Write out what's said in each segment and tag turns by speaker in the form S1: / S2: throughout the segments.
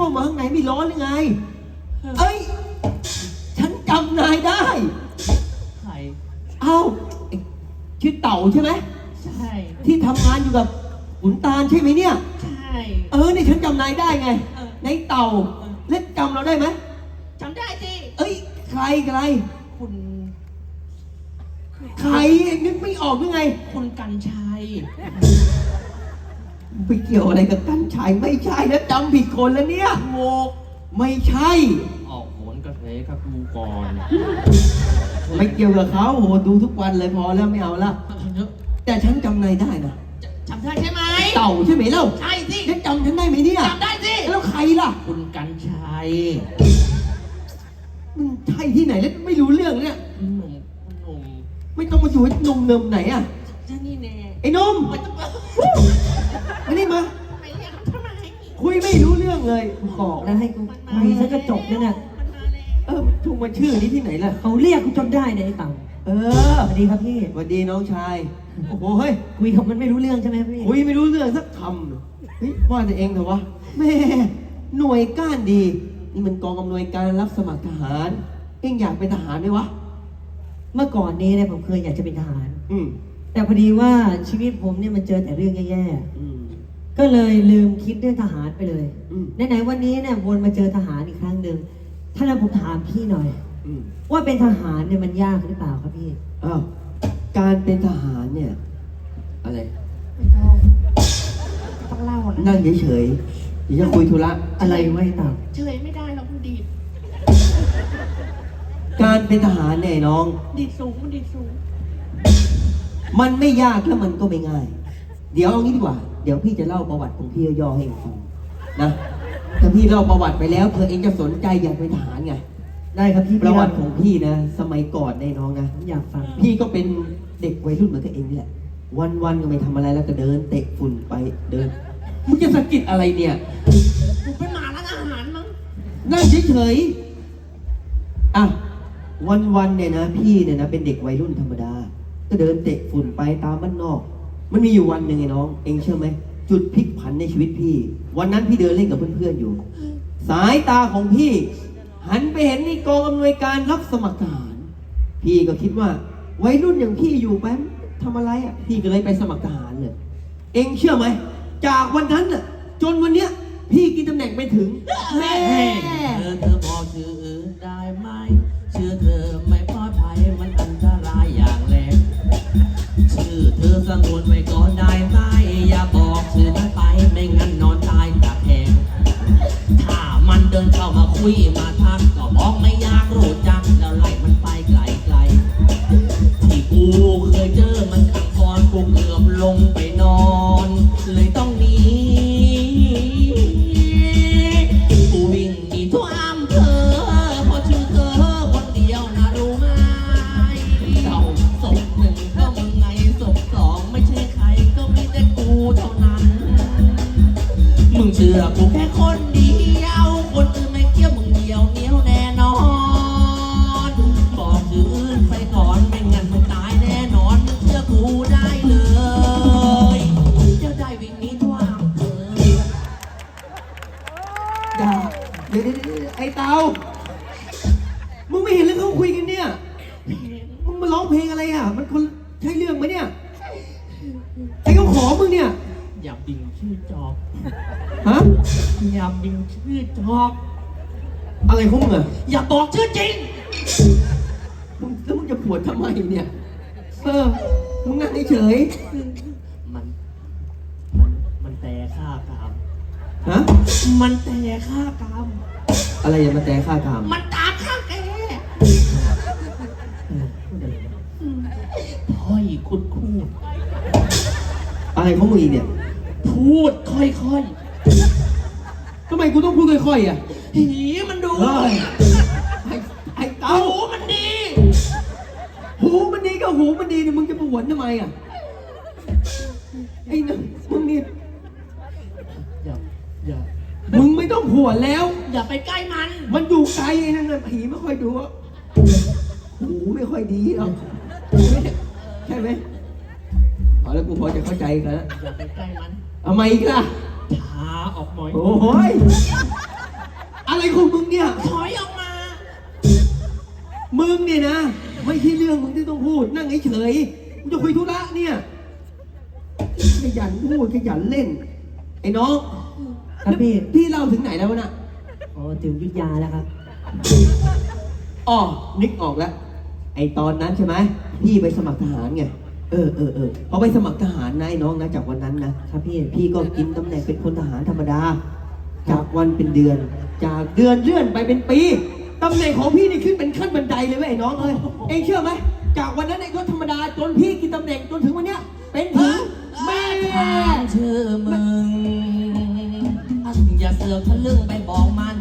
S1: เข้ามาข้างในไม่ร้อนหรือไง เอ้ย ฉันจำนายได้
S2: ใคร
S1: เอ้าไอ้ชื่อเต่าใช่ไหม
S2: ใช่
S1: ที่ทำงานอยู่กับขุนตาลใช่ไหมเนี่ย
S2: ใช่
S1: เออนี่ฉันจำนายได้ไง
S2: เออ
S1: ในเต่า เล่นจำเราได้ไหม
S2: จำได้สิ
S1: เอ้ย ใครใคร
S2: คุณ
S1: ใครนึกไม่ออกหรือไง
S2: คุณกันชัย
S1: ไปเกี่ยวอะไรกับกันชัยไม่ใช่แล้วจำผิดคนแล้วเนี่ย
S2: โวก
S1: ไม่ใช่
S2: ออกโหนกระเทกับกูก่อน
S1: ไม่เกี่ยวกับเขาโอ้โหดูทุกวันเลยพอแล้วไม่เอาละ
S2: เยอะ
S1: แต่ฉันจำนายได้นะ
S2: จจำได้ใช่ไหม
S1: เต่าใช่ไหมเล่า
S2: ใช่สิ
S1: ฉันจำฉันได้ไหมเนี่ย
S2: จำได้สิ
S1: แล้วใครล่ะ
S2: คุณกันชัย
S1: มันใช่ที่ไหนแล้วไม่รู้เรื่องเนี่ย
S2: คุณหนุ่มคุณหนุ่ม
S1: ไม่ต้องมาอยู่ให้หนุ่มเนิมไหนอะ
S2: จะนี่แน่
S1: ไอ้หนุ่ม
S2: ไม่ต้อง
S1: มานี่มา
S2: ไปเรียกเขาทำไม
S1: คุยไม่รู้เรื่องเลยบอกแล้วให้กู
S2: มันมา
S3: คุยซะก็จบแล้วเนี่ย
S2: มันมาแล้ว
S1: เออถูกมาชื่อนี้ที่ไหนล่ะ
S3: เขาเรียกกูจนได้เนี่ยไอ้เต่า
S1: เออ
S3: สวัสดีครับพี่
S1: สวัสดีน้องชาย โอ้โหเฮ้ย
S3: คุยกับมันไม่รู้เรื่องใช่ไหมพี่
S1: คุยไม่รู้เรื่องสักคำเฮ้ยว่าแต่เองเถอะวะแม่หน่วยก้านดี นี่มันกองอำนวยการรับสมัครทหาร เองอยากเป็นทหารไหมวะ
S3: เมื่อก่อนนี้เนี่ยผมเคยอยากจะเป็นทหาร
S1: อืม
S3: แต่พอดีว่าชีวิตผมเนี่ยมันเจอแต่เรื่องแย่
S1: อืม
S3: ๆ ก็เลยลืมคิดเรื่องทหารไปเลย
S1: อืม
S3: ไหนๆวันนี้เนี่ยวนมาเจอทหารอีกครั้งหนึ่งถ้าเราผมถามพี่หน่อย
S1: อืม
S3: ว่าเป็นทหารเนี่ยมันยากหรือเปล่าครับพี่
S1: อ้าวการเป็นทหารเนี่ย อะไร
S2: ไม่ต้องต้องเล่านะ
S1: นั่งเฉยๆเดี๋ยวจะคุยธุระ
S3: อะไรไวะไอ้เต่า
S2: เฉยไม่ได้เราดีด
S1: การเป็นทหารเนี่ยน้อง
S2: ดีดสูงมันดีดสูง
S1: มันไม่ยากแล้วมันก็ไม่ง่าย เดี๋ยวเอางี้ดีกว่า เดี๋ยวพี่จะเล่าประวัติของพี่ย่อๆให้เองฟังนะ ถ้าพี่เล่าประวัติไปแล้วเธอเองจะสนใจอยากเป็นทหารไง
S3: ได้ครับพี่
S1: ประวัติ
S3: พี่
S1: ของพี่นะ สมัยก่อนเนี่ยน้องนะ
S3: ผมอยากฟัง
S1: พี่ก็เป็นเด็กวัยรุ่นเหมือนกับเองนี่แหละ วันๆก็ไม่ทำอะไรแล้วก็เดิน เตะฝุ่นไปเดิน มึงจะสะกิดอะไรเนี่ย
S2: กูเป็นหมาร้านอาหารมั้ง
S1: นั่งเฉยๆ อะ วันๆเนี่ยนะ พี่เนี่ยนะเป็นเด็กวัยรุ่นธรรมดา ก็เดินเตะฝุ่นไปตามบ้านนอก มันมีอยู่วันหนึ่งไอ้น้อง เองเชื่อไหม จุดพลิกผันในชีวิตพี่ วันนั้นพี่เดินเล่นกับเพื่อนๆอยู่ สายตาของพี่ หันไปเห็นในกองอำนวยการรับสมัครทหาร พี่ก็คิดว่าวัยรุ่นอย่างพี่อยู่แป๊บทำอะไรอะ พี่ก็เลยไปสมัครทหารเลย เองเชื่อไหม จากวันนั้นน่ะจนวันเนี้ย พี่กินตำแหน่งไปถึงแม่
S2: เธอเธอบอกชื่ออื่นได้ไหมชื่อเธอไม่ สงวนไว้ก่อนได้ไหมอย่าบอกชื่อมันไปไม่งั้นนอนตายตาแหงถ้ามันเดินเข้ามาคุยมาทักก็บอกไม่ กชื่อจริงมึงแล้ว
S1: มึง
S2: จะ
S1: ปวดทำไมเนี่ย เออ มึงนั่งเฉย
S2: มัน มัน มันแต่ฆ่ากาม
S1: ๆฮะ
S2: มันแต่ฆ่ากาม
S1: อะไรอย่ามาแต่ค่ากาม
S2: มันตามข้างแกพ่อยคุดคูด
S1: อะไรของมึงอีกเนี่ย
S2: พูดค่อย
S1: ทำไมกูต้องพูดค่อยๆอะ
S2: ๆหีมันดู
S1: เฮ้ย ไอ้ไอ้เตา
S2: หูมันดี
S1: หูมันดีก็หูมันดีเนี่ยมึงจะปวดทำไมอะไอ้เนี่ยมึงนี่
S2: อย่าอย่า
S1: มึงไม่ต้องผวนแล้ว
S2: อย่าไปใกล้มัน
S1: มันอยู่ไกลไอ้นั่นน่ะผีไม่ค่อยดูอะหูไม่ค่อยดีหรอกใช่ไหมเอาแล้วกูพอจะเข้าใจกันแล้ว
S2: อย่าไปใกล้มัน
S1: เอามาอีกล่ะ
S2: ช้าออกหน่อย
S1: โอ้ยเฉยๆกูจะคุยธุระเนี่ยขยันพูดขยันเล่น ไอ้น้อง
S3: ครับพี่
S1: พี่เล่าถึงไหนแล้ววะน่ะ
S3: อ๋อถึงยุทธยาแล้วครับ
S1: อ๋อ นึกออกแล้ว ไอ้ตอนนั้นใช่ไหมพี่ไปสมัครทหารไง เออเออเออพอไปสมัครทหารนะไอ้น้องนะจากวันนั้นนะครับพี่ พี่ก็กินตำแหน่งเป็นพลทหารธรรมดา จากวันเป็นเดือน จากเดือนเลื่อนไปเป็นปี ตำแหน่งของพี่นี่ขึ้นเป็นขั้นบันไดเลยเว้ยไอ้น้องเอ้ยเองเชื่อไหมจากวันนั้นไอ้ยศธรรมดาจนพี่กินตำแหน่งจนถึงวันเนี้ยเป็นถึงแม่
S2: ถามชื่อมึงอย่าเสือกทะลึ่งไปบอกมัน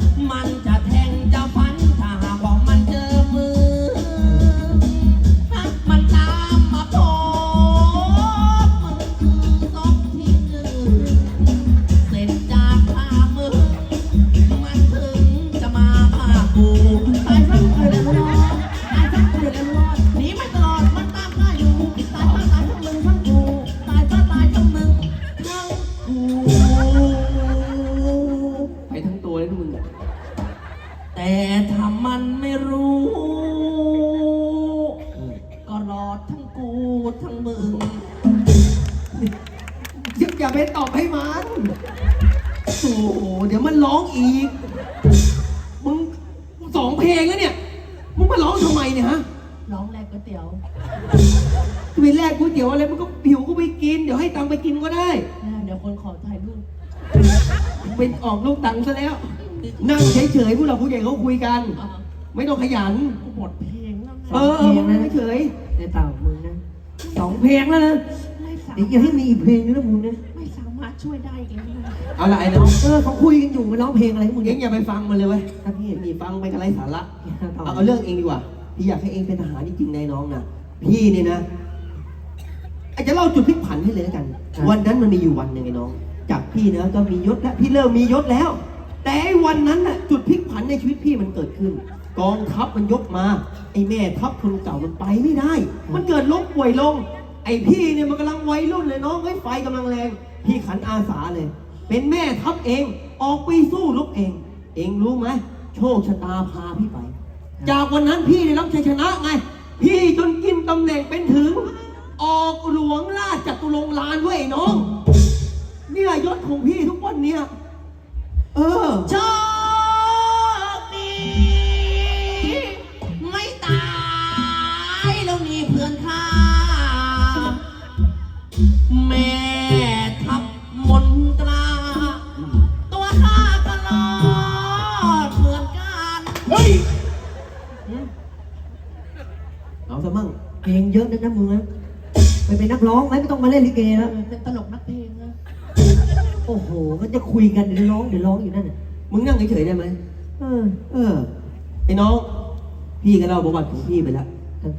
S2: ตายซะเกิดแล้วร แรกก๋
S1: วยเตี๋ยวไปแลกก๋วยเตี๋ยวอะไรมันก็หิวก็ไปกิน เดี๋ยวให้ตังค์ไปกินก็ได้
S2: เดี๋ยวคนขอถ่ายรูป
S1: เป็นออกลูกตังค์ซะแล้ว นั่งเฉยๆผู้หลักผู้ใหญ่เขาคุยกัน
S2: อะ
S1: ไม่ต้องขยัน
S2: กูหมดเพลงแล้ว
S1: เอ
S2: นะ
S1: อเออมึงนั่งเฉย
S3: ในเต่ามึงนะ
S1: ๆสองเพลงแล้วนะ
S2: ไม่สา
S3: เดี๋ยวอย่าให้มีอีกเพลงนึงนะมึงนะ
S2: ไม่สามารถช่วยได้อีกแล้วนะ
S1: เอาละไอ้น้อง
S3: เออเขาคุยกันอยู่มาร้องเพลงอะไรของมึง
S1: เอ
S3: เนี่ย
S1: งอย่าไปฟังมันเลยเว้ย
S3: ครับพี่
S1: นี่ฟังไปกันไรสาระ
S3: ต่อ
S1: เอาเอาเรื่องเองดีกว่า พี่อยากให้เองเป็นทหารจริงๆนายน้องนะพี่เนี่ยนะอาจจะเล่าจุดพลิกผันให้เลยแล้วกันวันนั้นมันมีอยู่วันหนึ่งไอ้น้อง จากพี่นะก็มียศแล้วพี่เริ่มมียศแล้ว แต่ไอ้วันนั้นน่ะจุดพลิกผันในชีวิตพี่มันเกิดขึ้น กองทัพมันยกมา ไอ้แม่ทัพคนเก่ามันไปไม่ได้ มันเกิดล้มป่วยลง ไอ้พี่เนี่ยมันกำลังวัยรุ่นเลยน้องเฮ้ยไฟกำลังแรง พี่ขันอาสาเลย เป็นแม่ทัพเองออกไปสู้รบเอง เองรู้ไหมโชคชะตาพาพี่ไป จากวันนั้นพี่ได้รับชัยชนะไง พี่จนกินตำแหน่งเป็นถึง ออกหลวงราชจัตุรงค์ลานด้วยไอ้น้อง
S3: นะนะมึงนะไปเป็นนักร้องไหมไม่ต้องมาเล่นลิเกแล้ว
S2: เป็นตลกนักเพลงนะ
S3: โอ้โหมันจะคุยกันเดี๋ยวร้องเดี๋ยวร้องอยู่นั่นน่ะ
S1: มึงนั่งเฉยๆได้ไหม
S3: เออ
S1: เออไอ้น้อง พี่ก็เล่าประวัติของพี่ไปแล้ว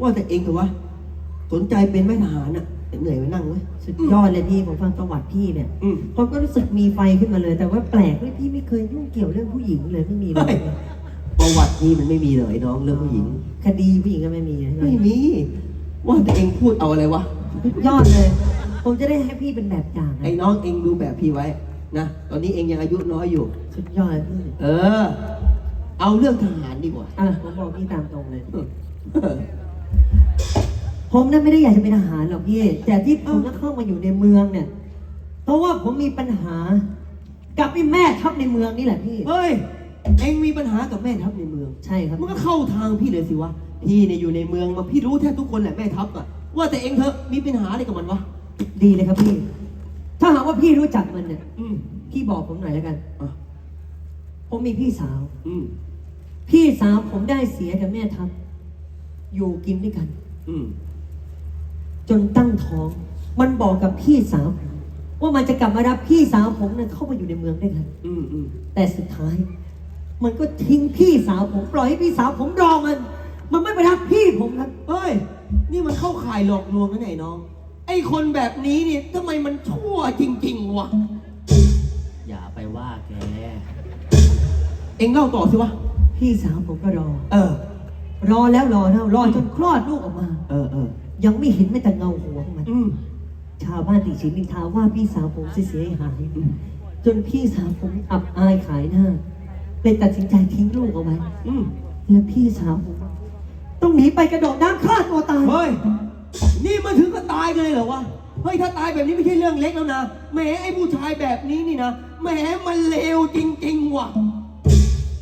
S1: ว่าแต่เองเถอะวะสนใจเป็นแม่ทหารอะเหนื่อยไปนั่งไหม
S3: สุดยอดเลยพี่ผมฟังประวัติพี่เนี่ย
S1: อืม
S3: ผมก็รู้สึกมีไฟขึ้นมาเลย แต่ว่าแปลกเลยพี่ไม่เคยยุ่งเกี่ยวเรื่องผู้หญิงเลยไม่มีเล
S1: เฮ้ย
S3: ย
S1: ประวัติพี่มันไม่มีเลยน้องเรื่องผู้หญิง
S3: คดีผู้หญิงก็ไม่มีใช่ไหม
S1: ไม่มี ว่าแต่เองพูดเอาอะไรวะ
S3: สุดยอดเลย ผมจะได้ให้พี่เป็นแบบอย่าง
S1: ไอ้
S3: นะ
S1: น้องเองดูแบบพี่ไว้นะตอนนี้เองยังอายุน้อยอยู่
S3: สุดยอดเลยพี่
S1: เออ เอาเรื่องทหารดีกว่า
S3: อะผมบอกพี่ตามตรงเลย
S1: เออ
S3: ผมนั้นไม่ได้อยากจะเป็นทหารหรอกพี่ แต่ที่ผมต้องเข้ามาอยู่ในเมืองเนี่ย เพราะว่าผมมีปัญหา กับไอ้แม่ทัพในเมืองนี่แหละพี่
S1: เฮ้ย เองมีปัญหากับแม่ทัพในเมือง
S3: ใช่ครับ
S1: มันก็เข้าทางพี่เลยสิวะ พี่เนี่ยอยู่ในเมืองมาพี่รู้แทบทุกคนแหละแม่ทัพอะว่าแต่เองเถอะมีปัญหาอะไรกับมันวะ
S3: ดีเลยครับพี่ ถ้าหากว่าพี่รู้จักมันเนี่ย
S1: อืม
S3: พี่บอกผมหน่อยแล้วกัน
S1: อะ
S3: ผมมีพี่สาว
S1: อืม
S3: พี่สาวผมได้เสียกับแม่ทัพอยู่กินด้วยกัน
S1: อืม
S3: จนตั้งท้อง มันบอกกับพี่สาวผมว่ามันจะกลับมารับพี่สาวผมเนี่ยเข้ามาอยู่ในเมืองด้วยกัน
S1: อืมอืม
S3: แต่สุดท้าย มันก็ทิ้งพี่สาวผมปล่อยให้พี่สาวผมรอมัน มันไม่ไปรับพี่ผมครับ
S1: เฮ้ย นี่มันเข้าข่ายหลอกลวงนะไหนน้อง ไอ้คนแบบนี้เนี่ยทำไมมันชั่วจริง ๆวะ
S2: อย่าไปว่าแก
S1: เองเล่าต่อสิวะ
S3: พี่สาวผมก็รอ
S1: เออ
S3: รอแล้วรอเล่ารอจนคลอดลูกออกมา
S1: เออเออ
S3: ยังไม่เห็นแม้แต่เงาหัวของมัน
S1: อืม
S3: ชาวบ้านติดชินนินทาว่าพี่สาวผมเสียหาย
S1: อืม
S3: จนพี่สาวผมอับอายขายหน้าเลยตัดสินใจทิ้งลูกเอาไว้
S1: อืม
S3: แล้วพี่สาวผม ต้องหนีไปกระโดดน้ำฆ่าตัวตาย
S1: เฮ้ย นี่มันถึงก็ตายกันเลยเหรอวะ เฮ้ย ถ้าตายแบบนี้ไม่ใช่เรื่องเล็กแล้วนะ แหมไอ้ผู้ชายแบบนี้นี่นะ แหมมันเลวจริงๆว่ะ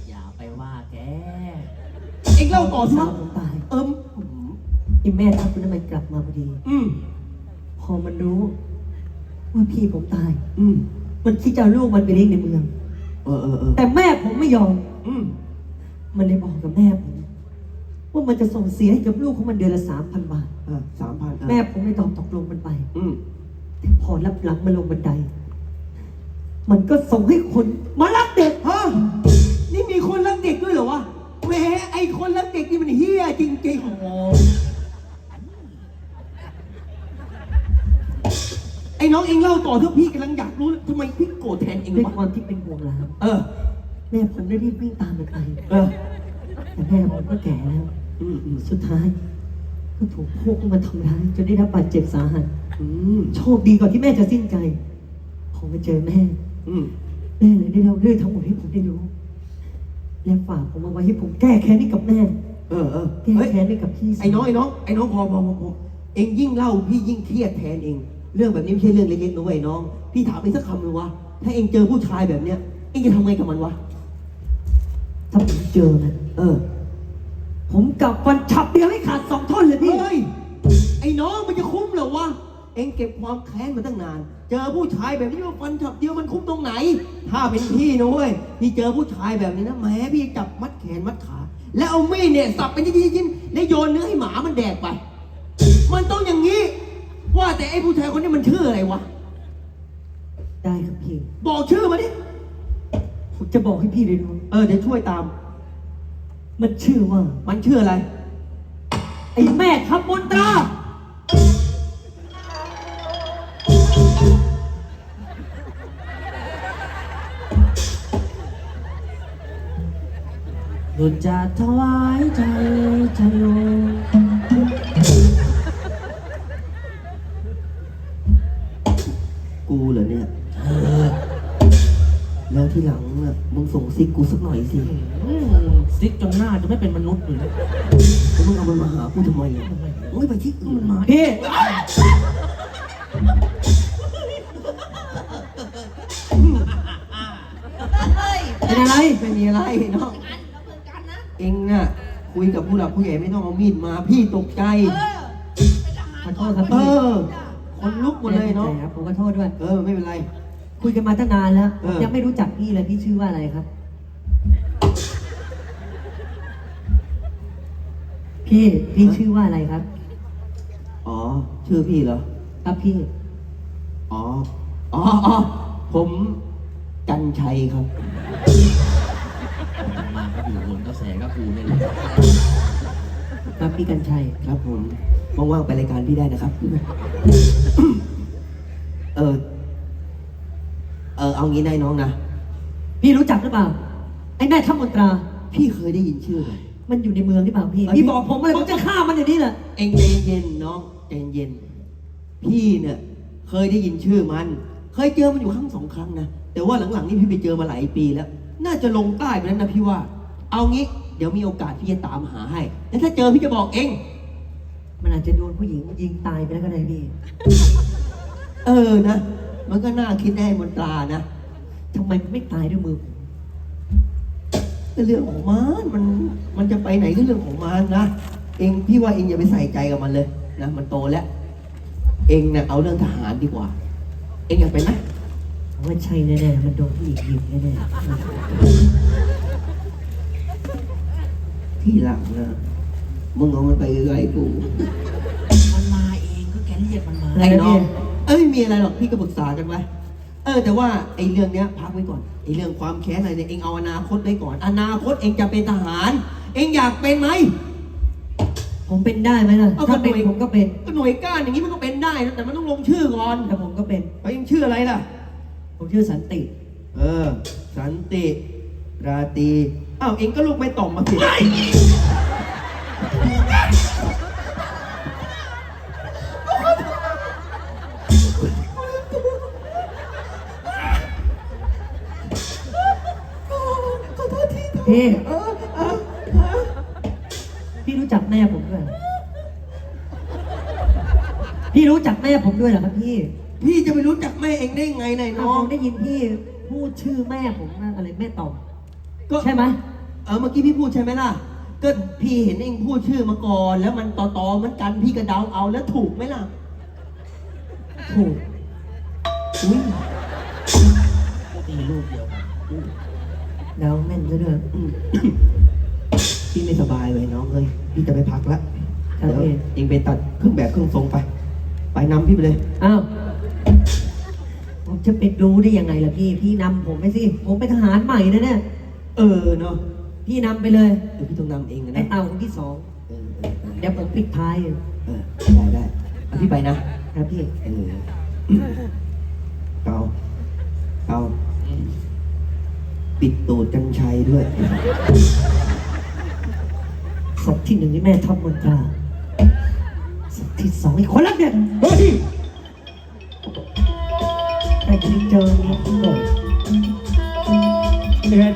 S2: อย่าไปว่าแก
S1: เอ็งเล่าต่อสิ
S3: สาว
S1: วะ
S3: ผมตาย
S1: เอิม
S3: ไอ้แม่ทัพคุณทำไมกลับมาพอดี
S1: อืม
S3: พอมันรู้ ว่าพี่ผมตาย
S1: อืม
S3: มันคิดจะเอาลูกมันไปเลี้ยงในเมือง
S1: เออเออเออ
S3: แต่แม่ผมไม่ยอม
S1: อืม
S3: มันเลยบอกกับแม่ผม ว่ามันจะส่งเสียให้กับลูกของมันเดือนละสามพันบาท
S1: อะสามพัน
S3: แม่ผมไม่ตอบตกลงมันไป
S1: อืม
S3: แต่พอรับหลังมาลงบันได มันก็ส่งให้คนมารักเด็ก
S1: ฮะนี่มีคนรักเด็กด้วยเหรอวะแหมไอ้คนรักเด็กนี่มันเฮี้ยจริงๆ
S2: โอ้
S1: ไอ้น้องเองเล่าต่อเถอะพี่กำลังอยากรู้ทำไมพี่โกรธแทนเอง
S3: ด้วย
S1: วะ
S3: ความที่เป็นห่วงหลาน
S1: เออ
S3: แม่ผมได้รีบวิ่งตามมันไป
S1: เออ
S3: แต่แม่ผมก็แก่แล้ว
S1: อืมอืม
S3: สุดท้าย ก็ถูกพวกมันทำร้ายจนได้รับบาดเจ็บสาหัส
S1: อืม
S3: โชคดีก่อนที่แม่จะสิ้นใจ ผมไปเจอแม่
S1: อืม
S3: แม่เลยได้เล่าเรื่องทั้งหมดให้ผมได้รู้ และฝากผมเอาไว้ให้ผมแก้แค้นให้กับแม่
S1: เออเออ
S3: แก้
S1: เฮ้ย
S3: แค้นให้กับพี่สาว
S1: ไอ้น้องไอ้น้องไอ้น้องพอพอพอพอเองยิ่งเล่าพี่ยิ่งเครียดแทนเอง เรื่องแบบนี้ไม่ใช่เรื่องเล็กๆนะเว้ยน้อง พี่ถามเองสักคำเลยวะถ้าเองเจอผู้ชายแบบเนี้ยเองจะทำไงกับมันวะ
S3: ถ้าผมเจอมัน
S1: เออ
S3: ผมกลับฟันฉับเดียวให้ขาดสองท่อนเลยพี่
S1: เฮ้ย ไอ้น้องมันจะคุ้มเหรอวะ เองเก็บความแค้นมาตั้งนาน เจอผู้ชายแบบนี้มาฟันฉับเดียวมันคุ้มตรงไหน ถ้าเป็นพี่นะเว้ย พี่เจอผู้ชายแบบนี้นะแหมพี่จับมัดแขนมัดขา แล้วเอามีดเนี่ยสับเป็นชิ้นๆๆแล้วโยนเนื้อให้หมามันแดกไป มันต้องอย่างนี้ ว่าแต่ไอ้ผู้ชายคนนี้มันชื่ออะไรวะ
S3: ได้ครับพี่
S1: บอกชื่อมาดิ
S3: ผมจะบอกให้พี่ได้รู้
S1: เออเดี๋ยวช่วยตาม
S3: มันชื่อว่า
S1: มันชื่ออะไร
S3: ไอ้แม่ทัพมนตรา
S2: หลุดจะถวายใจชโย
S1: กูเหรอเนี่ย
S2: เออ
S1: แล้วที่หลังน่ะมึงส่งซิกกูสักหน่อยสิ
S2: อืม ซิกจนหน้าจะไม่เป็นมนุษย์เลยนะ
S1: แล้วมึงเอามันมาหากูทำไมอะโอ้ยไปที่อื่นมา
S3: พี่เป็นอะไร
S1: ไม่มีอะไรน้องเองน่ะคุยกับผู้หลักผู้ใหญ่ไม่ต้องเอามีดมาพี่ตกใจ
S3: ขอโทษครับ
S1: เอ
S3: พี่
S1: อ คนลุกหมดเลยเนาะ
S3: ครับผมขอโทษด้วย
S1: เออ ไม่เป็นไร
S3: คุยกันมาตั้งนานแล้ว
S1: เออ
S3: ยังไม่รู้จักพี่เลยพี่ชื่อว่าอะไรครับ พี่พี่ชื่อว่าอะไรครับ
S1: อ๋อ ชื่อพี่เหรอ
S3: ครับพี่
S1: อ๋อ อ๋ออ๋อผมกันชัยครับ
S2: มาก็อยู่บนกระแสก็กูเนี่ยแหละ
S3: ครับพี่กัญชัย
S1: ครับผมว่างๆไปรายการพี่ได้นะครับ เออ เออเอางี้ได้น้องนะ
S3: พี่รู้จักหรือเปล่า ไอ้แม่ทัพมนตรา
S1: พี่เคยได้ยินชื่อไหม
S3: มันอยู่ในเมืองหรือเปล่าพี่
S1: เอ้ย
S3: พี่บอกผมเลยผมจะฆ่ามันอย่างนี้แหละ
S1: เองใจเย็นน้องใจเย็น พี่เนี่ย เคยได้ยินชื่อมัน เคยเจอมันอยู่ครั้งสองครั้งนะแต่ว่าหลังๆนี่พี่ไปเจอมาหลายปีแล้ว น่าจะลงใต้ไปแล้วนะพี่ว่า เอางี้ เดี๋ยวมีโอกาสพี่จะตามหาให้แล้วถ้าเจอพี่จะบอกเอง
S3: มันอาจจะโดนผู้หญิงยิงตายไปแล้วก็ได้พี่
S1: เออนะ มันก็น่าคิดได้มนตรานะ
S3: ทำไมมันไม่ตายด้วยมือผม
S1: ก็เรื่องของมันมันมันจะไปไหนก็เรื่องของมันนะเองพี่ว่าเองอย่าไปใส่ใจกับมันเลยนะมันโตแล้ว เองเนี่ยเอาเรื่องทหารดีกว่า เองอยากเป็นไหม
S3: ผมว่าใช่แน่ๆมันโดนผู้หญิงยิงแน่
S1: ที่หลังนะมึงเอามันไปไกลๆกู
S2: มันมาเองก็แกเรียกมันมา
S3: ๆ
S1: ไอ้น้องเอ้ยไม่มีอะไรหรอกพี่ก็ปรึกษากันไว้ เออแต่ว่าไอ้เรื่องเนี้ยพักไว้ก่อนไอ้เรื่องความแค้นอะไรเนี่ยเองเอาอนาคตไว้ก่อน อนาคตเองจะเป็นทหาร เองอยากเป็นไหม
S3: ผมเป็นได้ไหมล่ะ
S1: เอา
S3: ถ้าเป็น
S1: ก็เป็น
S3: ผมก็เป็น
S1: ก็หน่วยก้านอย่างนี้มันก็เป็นได้นะแต่มันต้องลงชื่อก่อน
S3: แต่ผมก็เป็น
S1: ไปยังชื่ออะไรล่ะ
S3: ผมชื่อสันติ
S1: เออ สันติ ราตรีอ้าวเองก็ลูกไม่ต่อมมาสิ
S3: พี่พี่รู้จักแม่ผมด้วย พี่รู้จักแม่ผมด้วยเหรอครับพี่
S1: พี่จะไปรู้จักแม่เองได้ไงนาย
S3: น้
S1: น้
S3: อ
S1: องง
S3: ได้ยินพี่พูดชื่อแม่ผมนะอะไรแม่ตอบ
S1: ก็
S3: ใช่ไหม
S1: เออเมื่อกี้พี่พูดใช่ไหมล่ะ ก็พี่เห็นเองพูดชื่อมาก่อน แล้วมันต่อต่อๆเหมือนกันพี่ก็เดาเอาแล้วถูกไหมล่ะ
S3: ถูก
S1: อุ้ย
S2: ตีลูกเดียวกัน
S3: เดาแม่นซะด้วย
S1: อืมพี่ไม่สบายเลยน้องเอ้ยพี่จะไปพักแล้ว
S3: ครับ
S1: เดี๋ยว
S3: พี่
S1: เองไปตัดเครื่องแบบเครื่องทรงไป ไปนำพี่ไปเลย
S3: อ้าว ผมจะไปรู้ได้ยังไงล่ะพี่ พี่นำผมไปสิ ผมเป็นทหารใหม่นะเนี่ย
S1: เออเนาะ
S3: พี่นำไปเลย
S1: เดี๋ยวพี่ต้องนำเองนะ
S3: ไอ้เต่าคนที่สอง
S1: เออเออเออ
S3: เดี๋ยวผมปิดท้าย
S1: เออได้ได้เอาพี่ไปนะ
S3: ครับพี่
S1: เออเกาเกา ปิดตูดกันชัยด้วย
S3: ศพที่หนึ่งนี่แม่ทัพมนตราศพที่สองไอ้คนรักเนี่ย
S1: เฮ้ย
S3: แต่ที่เจอเนี่ย
S4: เดือน